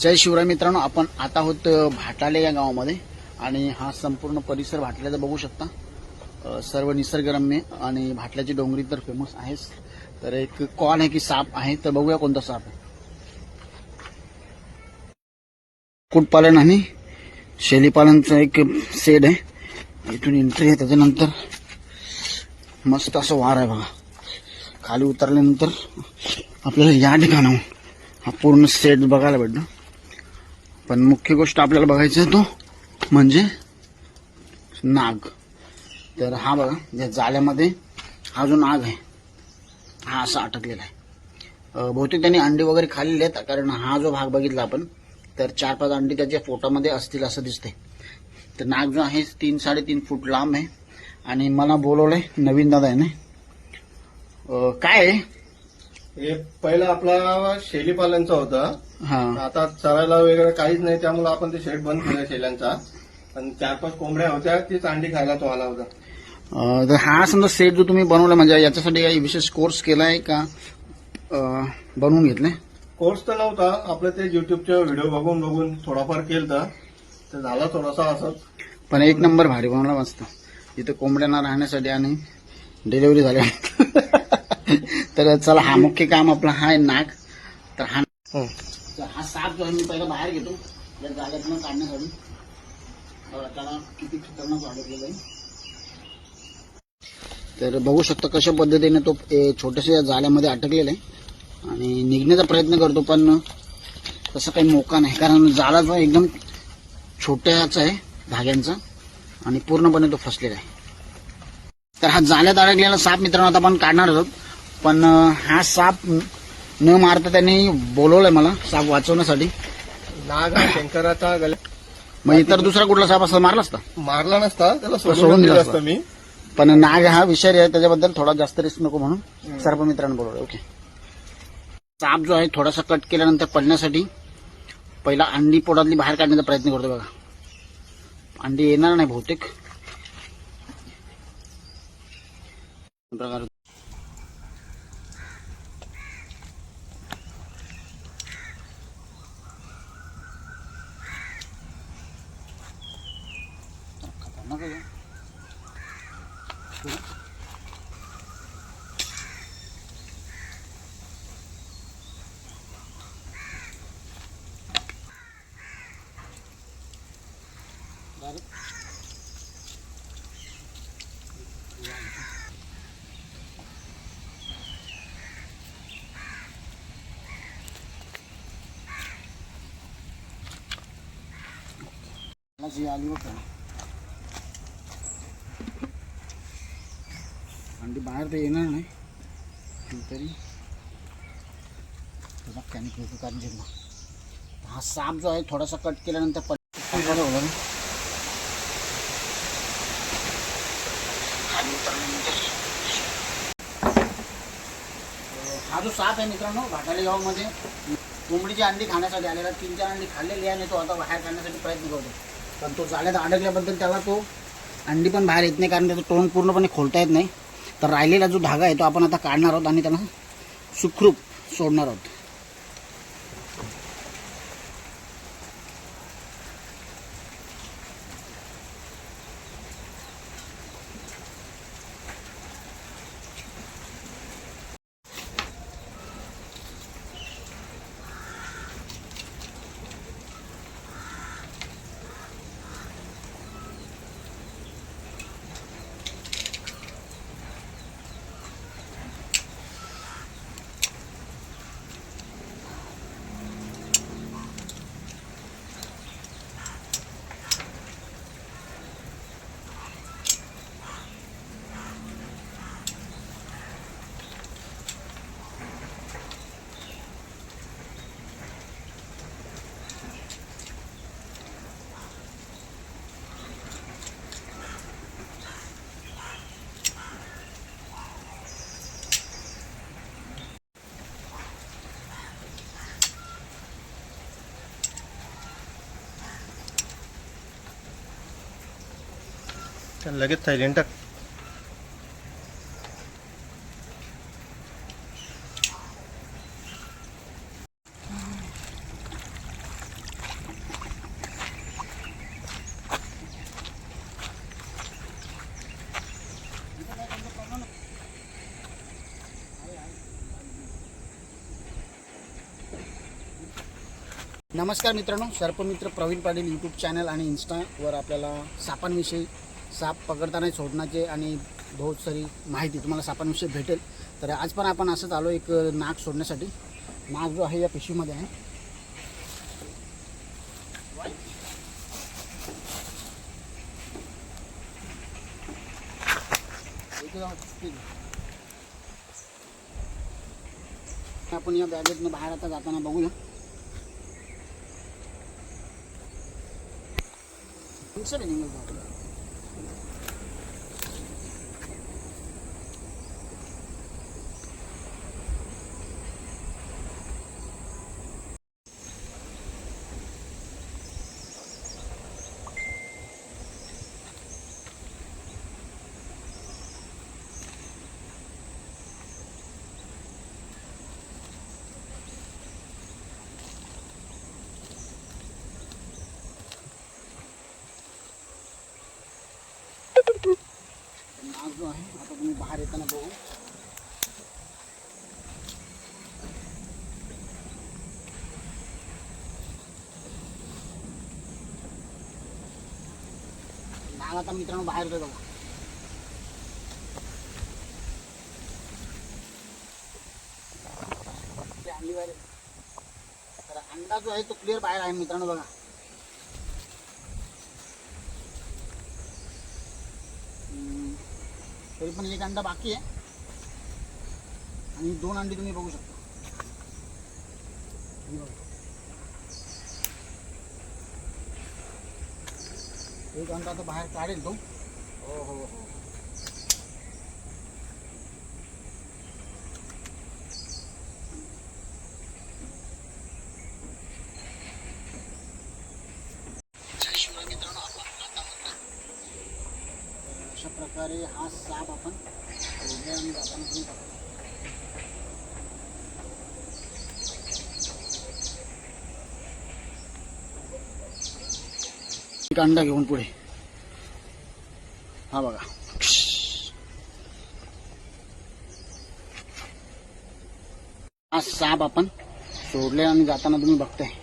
जय शिवराय मित्रांनो आपण आता आहोत भाटाले या गावामध्ये. आणि हा संपूर्ण परिसर भाटल्याचा बघू शकता. सर्व निसर्गरम्य आणि भाटल्याची डोंगरी तर फेमस आहेच. तर एक कॉन आहे की साप आहे तर बघूया कोणता साप आहे. कुक्कुटपालन आणि शेलीपालनचं एक सेड आहे. इथून एंट्री आहे त्याच्यानंतर मस्त असं वार आहे बघा. खाली उतरल्यानंतर आपल्याला या ठिकाणाहून हा पूर्ण सेट बघायला भेटतो पण मुख्य गोष्ट आपल्याला बघायचं तो म्हणजे नाग. तर हा बघा या जाळ्यामध्ये हा जो नाग आहे. हा असा अटकलेला आहे. बहुतेक त्यांनी अंडी वगैरे खाल्लेले आहेत कारण हा जो भाग बघितला आपण तर चार पाच अंडी त्याच्या पोटामध्ये असतील असं दिसतंय. तर नाग जो आहे तीन साडेतीन फूट लांब आहे. आणि मला बोलवलंय नवीन दादा आहे ना काय आहे? हे पहिला आपला शेळी पालनचा होता. हा. आता चरायला वगैरे काहीच नाही त्यामुळे आपण ते शेड बंद केला शेळ्यांचा आणि चार पाच कोंबड्या होत्या तीच अंडी खायला तो आला होता. तर हा समजा सेट जो तुम्ही बनवला म्हणजे याच्यासाठी काही विशेष कोर्स केलाय का? बनवून घेतलाय कोर्स तर नव्हता आपलं ते युट्यूबचे व्हिडिओ बघून बघून थोडाफार केलता. तर झाला थोडासा असंच पण एक नंबर भारी बनवला मस्त. इथं कोंबड्यांना राहण्यासाठी आणि डिलिव्हरी झाली तर चला हा मुख्य काम आपला हा आहे नाग तर हा तर हा साप जो आहे मी पहिला बाहेर घेतो. या जागेतनं काढण्यासाठी बघा, त्याला किती खतरनाक अडकलेलं आहे. तर बघू शकता कशा पद्धतीने तो छोट्याशा जाळ्यामध्ये अटकलेला आहे. आणि निघण्याचा प्रयत्न करतो पण तसं काही मोका नाही. कारण जाळा जो आहे एकदम छोट्याचा आहे धाग्यांचा. आणि पूर्णपणे तो फसलेला आहे. तर हा जाळ्यात अडकलेला साप मित्रांनो आता आपण काढणार आहोत. पण हा साप न मारता त्यांनी बोलवलंय मला साप वाचवण्यासाठी. नाग हा शंकराचा गल्या मग इतर दुसरा कुठला साप असता मारला असता मारला नसता त्याला सोडून सोडून दिला दिलं असता. असतं. मी. पण नाग हा विषय आहे त्याच्याबद्दल थोडा जास्त रिस्क नको म्हणून सर्प मित्रांनो बोलवलं ओके. साप जो आहे थोडासा कट केल्यानंतर पडण्यासाठी पहिला अंडी पोटातली बाहेर काढण्याचा प्रयत्न करतो बघा. अंडी येणार नाही बहुतेक. प्रकार जी आली बघ का. अंडी बाहेर तर येणार नाही तरी कारण जिरला हा साप जो आहे थोडासा कट केल्यानंतर पट होणार होता ना. खाली उतरल्यानंतर. अं, हा जो साप आहे मित्रांनो भाटाले गावामध्ये कोंबडीची अंडी खाण्यासाठी आलेला तीन चार अंडी खाल्लेली आहे आणि तो आता बाहेर काढण्यासाठी प्रयत्न करतो पण तो जाळ्यात अडकल्याबद्दल त्याला तो अंडी पण बाहेर येत नाही कारण त्याचं तोंड पूर्णपणे खोलता येत नाही. तर राहिलेला जो धागा आहे तो आपण आता काढणार आहोत आणि त्याला सुखरूप सोडणार आहोत. चल लगेच थायलेंड टाक. नमस्कार मित्रांनो सर्पमित्र प्रवीण पाटील यूट्यूब चॅनल आणि इन्स्टावर आपल्याला सापांविषयी साप पकडताना सोडण्याचे आणि बहुत सारी माहिती तुम्हाला सापांविषयी भेटेल. तर आज पण आपण असंच आलो एक नाग सोडण्यासाठी. नाग जो आहे या पिशवीमध्ये आहे. ठीक आहे. आपण या बॅगेतनं बाहेर आता जाताना बघूया. सर जो आहे आता तुम्ही बाहेर येताना बघू. नाग आता मित्रांनो बाहेर येतोय बघा. तर अंडा जो आहे तो क्लिअर बाहेर आहे मित्रांनो बघा. तरी पण एक अंडा बाकी आहे. आणि दोन अंडी तुम्ही बघू शकता. एक अंडा आता बाहेर काढेल तो. हो हो हो शिवाय मित्रांनो आपण आता होता तर अशा प्रकारे हा साप आपण आपण एक अंडा घेऊन पुढे. हा बघा. हा साप आपण सोडले आणि जाताना तुम्ही बघताय.